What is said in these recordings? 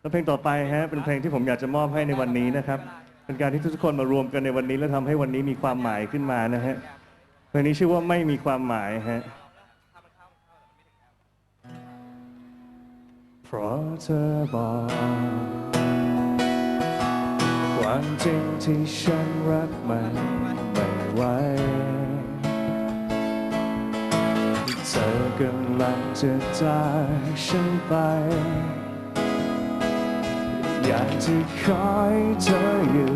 แล้วเพลงต่อไปฮะเป็นเพลงที่ผมอยากจะมอบให้ในวันนี้นะครับ เป็นการที่ทุกคนมารวมกันในวันนี้ แล้วทำให้วันนี้มีความหมายขึ้นมานะฮะเพลงนี้ชื่อว่าไม่มีความหมายฮะเพราะเธอบอกความจริงที่ฉันรักมันไม่ไหวเธอกำลังจะจากฉันไป อยากจะคอยเธออยู่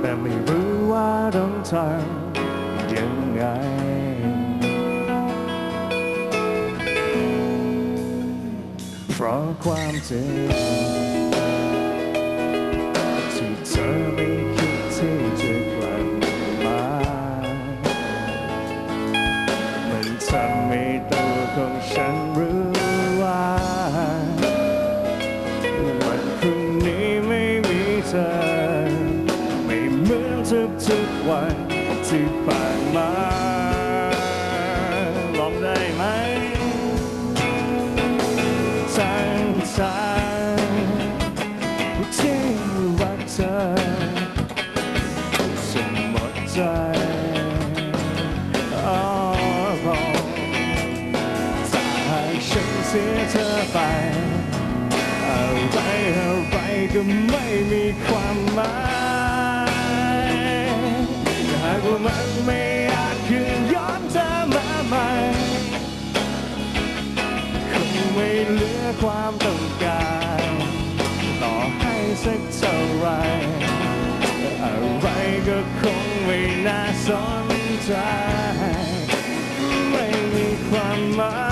แต่ไม่รู้ว่าต้องทำยังไง เพราะความจริงที่เธอไม่ ไป อะไรอะไรก็ไม่มีความหมายหากว่ามันไม่อาจคืนย้อนเธอมาใหม่คงไม่เหลือความต้องการ ต่อให้สักเท่าไรอะไรก็คงไม่น่าสนใจ ไม่มีความหมาย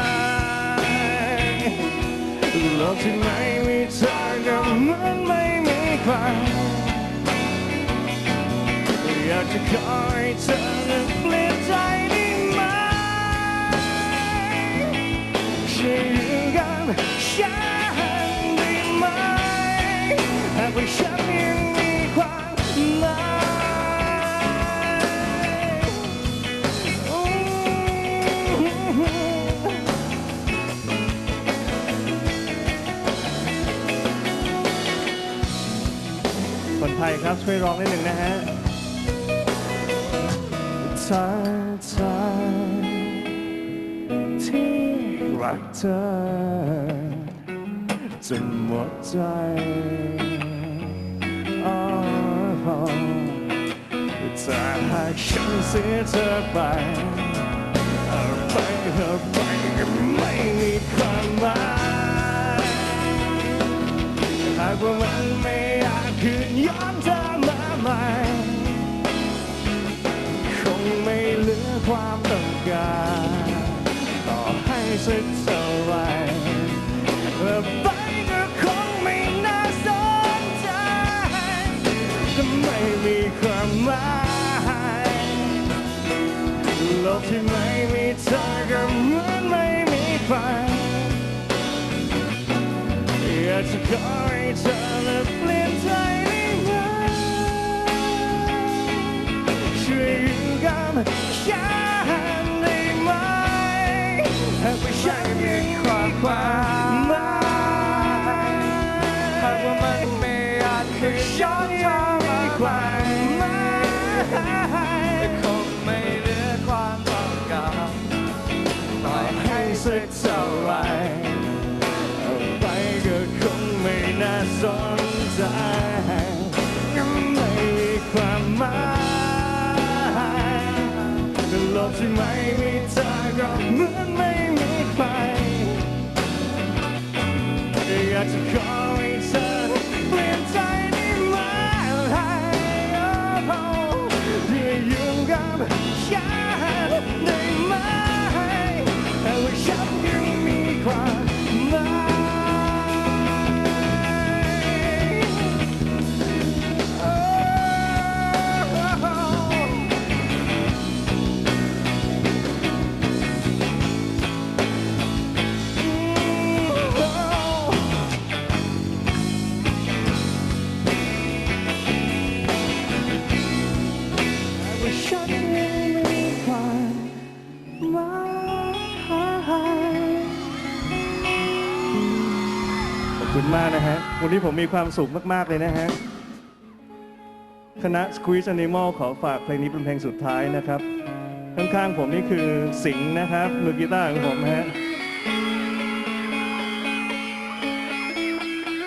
โลกที่ไม่มีเธอก็เหมือนไม่มีใครอยากจะขอให้เธอเปลี่ยนใจได้ไหมช่วยอกันฉันได้ไหมหากว่าฉันยัง ครับ ช่วยร้องนิดหนึ่งนะฮะทั้งใจที่รักเธอจนหมดใจอ้าวถ้าหากฉันเสียเธอไปอะไรอะไรก็ไม่มีความหมายหากว่ามัน การต่อให้สักเท่าไหรไปก็คงไม่น่าสนใจจะไม่มีความหมายโลกที่ไม่มีเธอก็เหมือนไม่มีใครอยากจะขอให้เธอนั้นเปลี่ยนใจได้ไหมช่วยอยู่กับฉัน ไม่มีเธอก็เหมือนไม่มีใครอยากจะขอให้เธอ วันนี้ผมมีความสุขมาก ๆ เลยนะฮะ คณะ Squeeze Animal ขอฝากเพลงนี้เป็นเพลงสุดท้ายนะครับ ข้าง ๆ ผมนี่คือสิงห์นะครับมือกีตาร์ของผมฮะ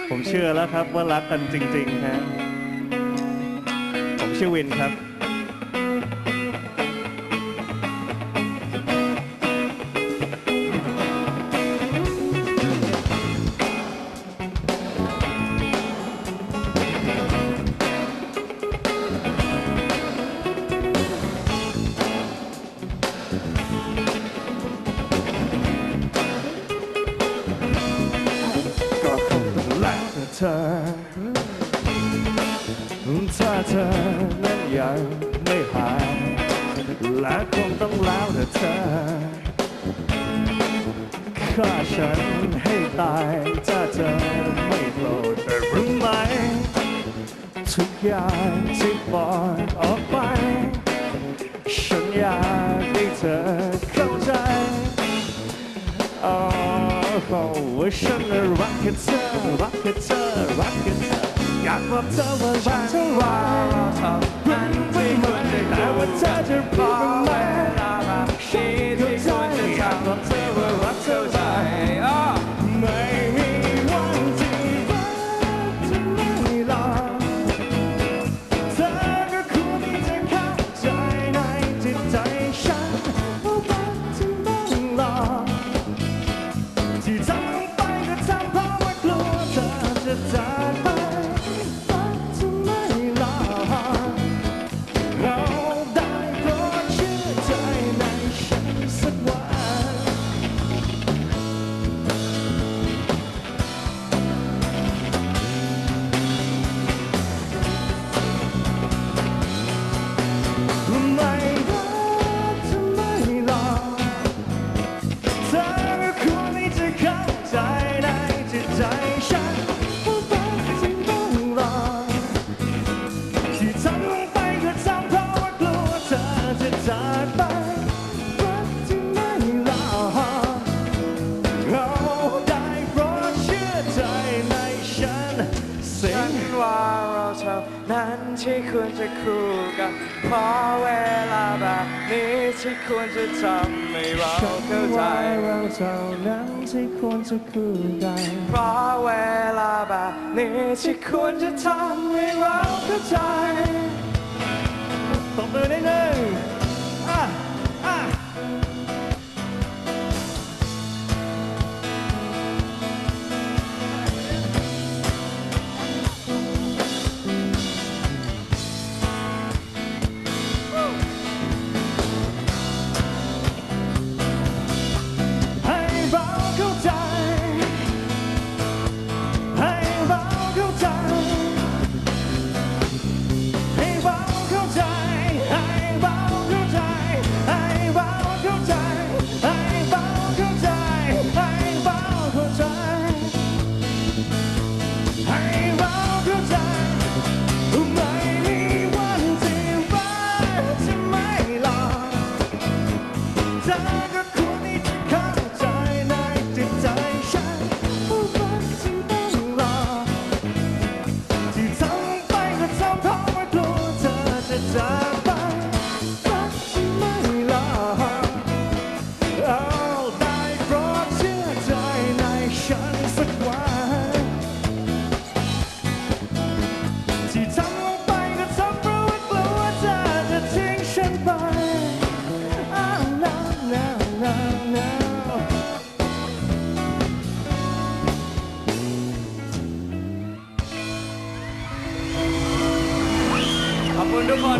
ผมเชื่อแล้วครับว่ารักกันจริง ๆ ฮะ ผมชื่อวินครับ เธอถ้าเธอนั้นยังไม่หายและคงต้องแล้วแต่เธอฆ่าฉันให้ตายถ้าเธอไม่โกรธแต่รู้ไหมทุกอย่างที่บอกออกไป ฉันอยากให้เธอเข้าใจโ Revolutioner, rocketer, rocketer, rocketer. Jeg fortæller, hvad til rotter. Bring me money, der var tæt på mig. Shit, jeg fortæller, of til rotter. ควรจะคู่กันเพราะเวลาแบบนี้ที่ควรจะทำให้เราเข้าใจว่าเราเท่านั้นที่ควรจะคู่กันเพราะเวลาแบบนี้ที่ควรจะทำให้เราเข้าใจตบมือได้หนึ่ง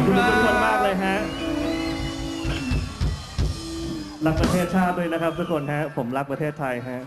คุณทุกคนขอบคุณครัทุกคนมากเลยฮะรักประเทศชาติด้วยนะครับทุกคนฮะผมรักประเทศไทยฮะ